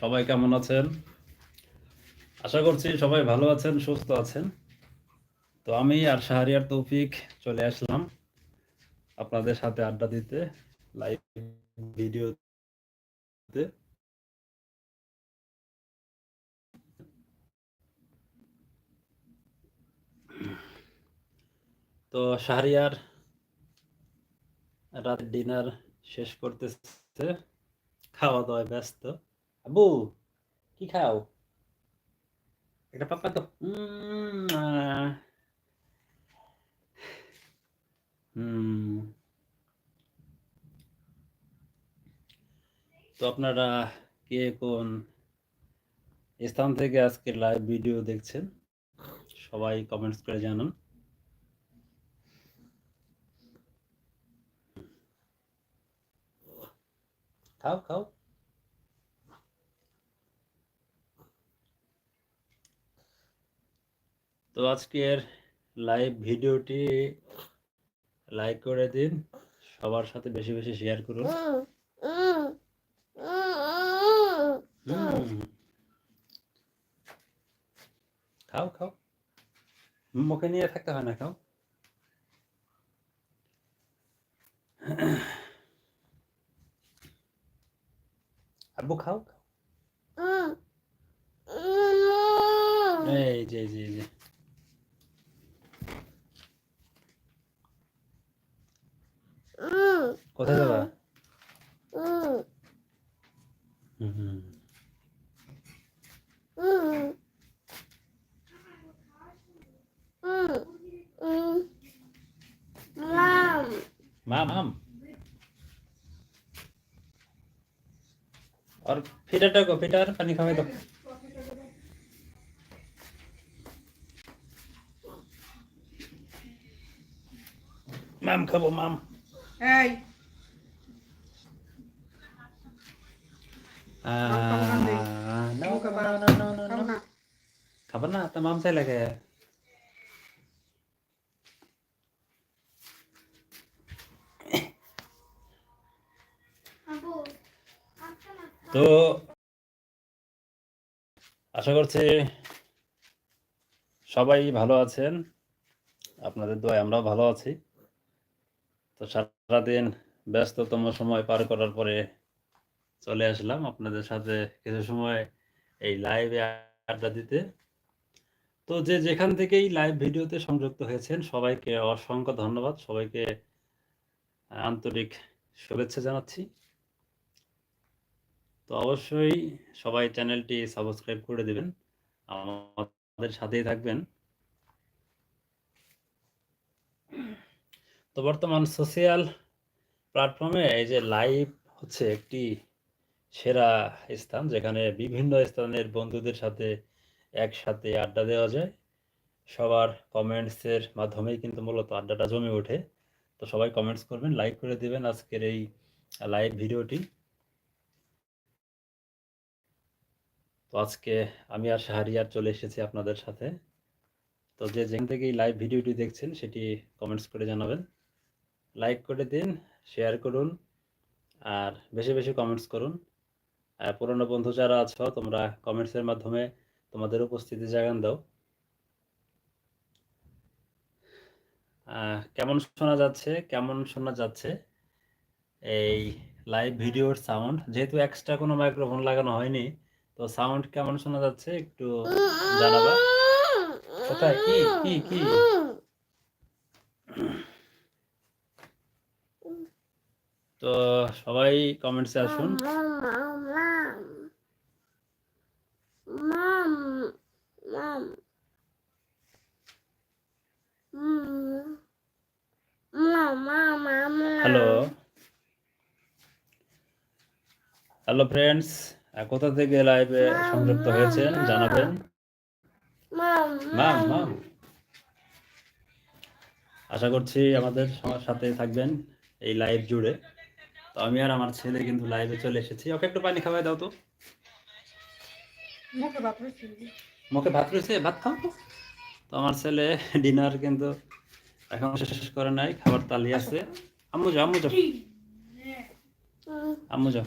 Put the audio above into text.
সবাই কেমন আছেন? আশা করছি সবাই ভালো আছেন, সুস্থ আছেন। তো আমি আর শাহরিয়ার তৌফিক চলে আসলাম আপনাদের সাথে আড্ডা দিতে লাইভ ভিডিওতে। তো শাহরিয়ার রাত ডিনার শেষ করতেছে খাওয়া দাওয়ায় ব্যস্ত। আবু কি খাও? এটা পাপা তো। তো আপনারা কে কোন স্থান থেকে আজকে লাইভ ভিডিও দেখছেন? সবাই কমেন্টস করে জানান। খাও খাও। তো আজকের লাইভ ভিডিওটি লাইক করে দিন, সবার সাথে বেশি বেশি শেয়ার করুন। খাও খাও। মুখে নিয়ে থাকতে হয় না, খাও। আব্বু, খাও খাও। এই জি জি কোথায় যাবা হুম হুম। माम हम और फिटर को फिटर पानी खावे दो माम खाबो माम এই না তো মাম চাই লাগে তো আশা করছি সবাই ভালো আছেন। আপনাদের দোয়ায় আমরাও ভালো আছি। তো সারাদিন ব্যস্ততম সময় পার করার পরে চলে আসলাম আপনাদের সাথে কিছু সময় এই লাইভে আড্ডা দিতে। তো যে যেখান থেকেই লাইভ ভিডিওতে সংযুক্ত হয়েছেন, সবাইকে অসংখ্য ধন্যবাদ। সবাইকে আন্তরিক শুভেচ্ছা জানাচ্ছি। তো অবশ্যই সবাই চ্যানেলটি সাবস্ক্রাইব করে দেবেন। আমাদের সাথেই থাকবেন। তো বর্তমান সোশিয়াল প্ল্যাটফর্মে এই যে লাইভ হচ্ছে একটি সেরা স্থান যেখানে বিভিন্ন স্থানের বন্ধুদের সাথে একসাথে আড্ডা দেওয়া যায়। সবার কমেন্টসের মাধ্যমেই কিন্তু মূলত আড্ডাটা জমে ওঠে। তো সবাই কমেন্টস করবেন লাইক করে দেবেন আজকের এই লাইভ ভিডিওটি। তো আজকে আমি আর শাহরিয়ার চলে এসেছি আপনাদের সাথে। তো যে যেখান থেকে এই লাইভ ভিডিওটি দেখছেন সেটি কমেন্টস করে জানাবেন। লাইক করে দিন শেয়ার করুন, আর বেশি বেশি কমেন্টস করুন। পুরনো বন্ধু যারা আছো, তোমরা কমেন্টসের মাধ্যমে তোমাদের উপস্থিতি জাগান দাও। কেমন শোনা যাচ্ছে? কেমন শোনা যাচ্ছে? এই লাইভ ভিডিওর সাউন্ড যেহেতু এক্সট্রা কোনো মাইক্রোফোন লাগানো হয়নি, তো সাউন্ড কেমন শোনা যাচ্ছে একটু জানাবা। কোথায় কি কি কি? তো সবাই কমেন্টসে আসুন। হ্যালো হ্যালো ফ্রেন্ডস কোথা থেকে লাইভে সংযুক্ত হয়েছেন? জানাবেন? মাম মাম আশা করছি আমাদের সবার সাথে থাকবেন এই লাইভ জুড়ে। তো আমি আর আমার ছেলে কিন্তু লাইভে চলে এসেছি। ওকে একটু পানি খাওয়াই দাও তো। মুখে ভাত রয়েছে ভাত খাও। তো তো আমার ছেলে ডিনার কিন্তু এখন শেষ করে নাই খাবার তালি আছে। আম্মু যাও আম্মু যাও। আম্মু যাও।